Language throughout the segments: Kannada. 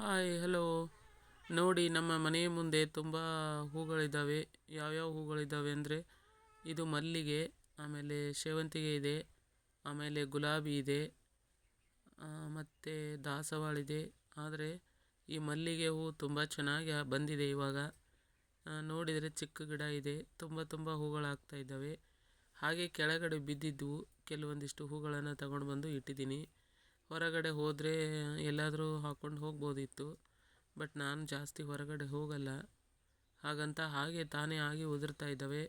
ಹಾಯ್ ಹಲೋ ನೋಡಿ, ನಮ್ಮ ಮನೆಯ ಮುಂದೆ ತುಂಬ ಹೂಗಳಿದ್ದಾವೆ. ಯಾವ್ಯಾವ ಹೂಗಳಿದ್ದಾವೆ ಅಂದರೆ, ಇದು ಮಲ್ಲಿಗೆ, ಆಮೇಲೆ ಸೇವಂತಿಗೆ ಇದೆ, ಆಮೇಲೆ ಗುಲಾಬಿ ಇದೆ ಮತ್ತು ದಾಸವಾಳಿದೆ ಆದರೆ, ಈ ಮಲ್ಲಿಗೆ ಹೂ ತುಂಬ ಚೆನ್ನಾಗಿ ಬಂದಿದೆ ಇವಾಗ. ನೋಡಿದರೆ ಚಿಕ್ಕ ಗಿಡ ಇದೆ, ತುಂಬ ತುಂಬ ಹೂಗಳಾಗ್ತಾ ಇದ್ದಾವೆ. ಹಾಗೆ ಕೆಳಗಡೆ ಬಿದ್ದಿದ್ದವು ಕೆಲವೊಂದಿಷ್ಟು ಹೂಗಳನ್ನು ತಗೊಂಡು ಬಂದು ಇಟ್ಟಿದ್ದೀನಿ. ಹೊರಗಡೆ ಹೋದರೆ ಎಲ್ಲಾದರೂ ಹಾಕ್ಕೊಂಡು ಹೋಗ್ಬೋದಿತ್ತು. ಬಟ್ ನಾನು ಜಾಸ್ತಿ ಹೊರಗಡೆ ಹೋಗಲ್ಲ. ಹಾಗಂತ ಹಾಗೆ ತಾನೇ ಆಗಿ ಉದುರ್ತಾ ಇದ್ದಾವೆ.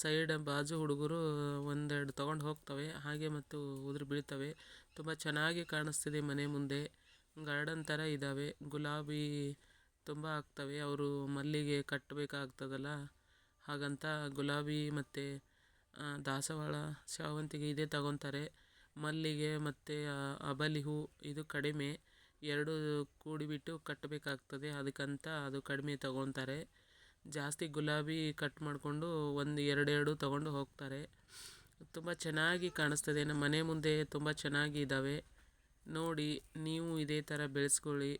ಸೈಡ್ ಬಾಜು ಹುಡುಗರು ಒಂದೆರಡು ತೊಗೊಂಡು ಹೋಗ್ತವೆ. ಹಾಗೆ ಮತ್ತು ಉದುರಿ ಬೀಳ್ತವೆ. ತುಂಬ ಚೆನ್ನಾಗಿ ಕಾಣಿಸ್ತಿದೆ ಮನೆ ಮುಂದೆ. ಗಾರ್ಡನ್ ಥರ ಇದ್ದಾವೆ ಗುಲಾಬಿ ತುಂಬ ಆಗ್ತವೆ. ಅವರು ಮಲ್ಲಿಗೆ ಕಟ್ಟಬೇಕಾಗ್ತದಲ್ಲ ಹಾಗಂತ ಗುಲಾಬಿ ಮತ್ತು ದಾಸವಾಳ ಸೇವಂತಿಗೆ ಇದೇ ತಗೊತಾರೆ. ಮಲ್ಲಿಗೆ ಮತ್ತು ಅಬಲಿ ಹೂ ಇದು ಕಡಿಮೆ. ಎರಡು ಕೂಡಿಬಿಟ್ಟು ಕಟ್ಟಬೇಕಾಗ್ತದೆ. ಅದಕ್ಕಂತ ಅದು ಕಡಿಮೆ ತಗೊತಾರೆ. ಜಾಸ್ತಿ ಗುಲಾಬಿ ಕಟ್ ಮಾಡಿಕೊಂಡು ಒಂದು ಎರಡೆರಡು ತಗೊಂಡು ಹೋಗ್ತಾರೆ. ತುಂಬ ಚೆನ್ನಾಗಿ ಕಾಣಿಸ್ತದೆ. ನಮ್ಮ ಮನೆ ಮುಂದೆ ತುಂಬ ಚೆನ್ನಾಗಿ ಇದ್ದಾವೆ ನೋಡಿ, ನೀವು ಇದೇ ಥರ ಬೆಳೆಸ್ಕೊಳ್ಳಿ.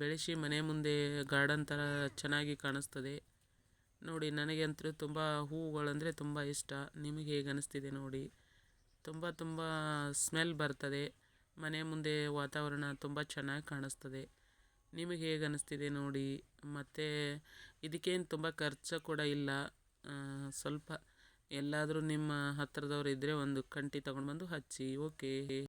ಬೆಳೆಸಿ ಮನೆ ಮುಂದೆ ಗಾರ್ಡನ್ ಥರ ಚೆನ್ನಾಗಿ ಕಾಣಿಸ್ತದೆ. ನೋಡಿ, ನನಗೆ ಅಂತೂ ತುಂಬ ಹೂವುಗಳಂದರೆ ತುಂಬ ಇಷ್ಟ. ನಿಮಗೆ ಹೇಗೆ ಅನಿಸ್ತಿದೆ ನೋಡಿ. ತುಂಬ ತುಂಬ ಸ್ಮೆಲ್ ಬರ್ತದೆ. ಮನೆ ಮುಂದೆ ವಾತಾವರಣ ತುಂಬ ಚೆನ್ನಾಗಿ ಕಾಣಿಸ್ತದೆ. ನಿಮಗೆ ಹೇಗೆ ಅನ್ನಿಸ್ತಿದೆ ನೋಡಿ. ಮತ್ತು ಇದಕ್ಕೇನು ತುಂಬ ಖರ್ಚು ಕೂಡ ಇಲ್ಲ. ಸ್ವಲ್ಪ ಎಲ್ಲಾದರೂ ನಿಮ್ಮ ಹತ್ತಿರದವ್ರು ಇದ್ದರೆ ಒಂದು ಕಂಟಿ ತೊಗೊಂಡು ಬಂದು ಹಚ್ಚಿ. ಓಕೆ.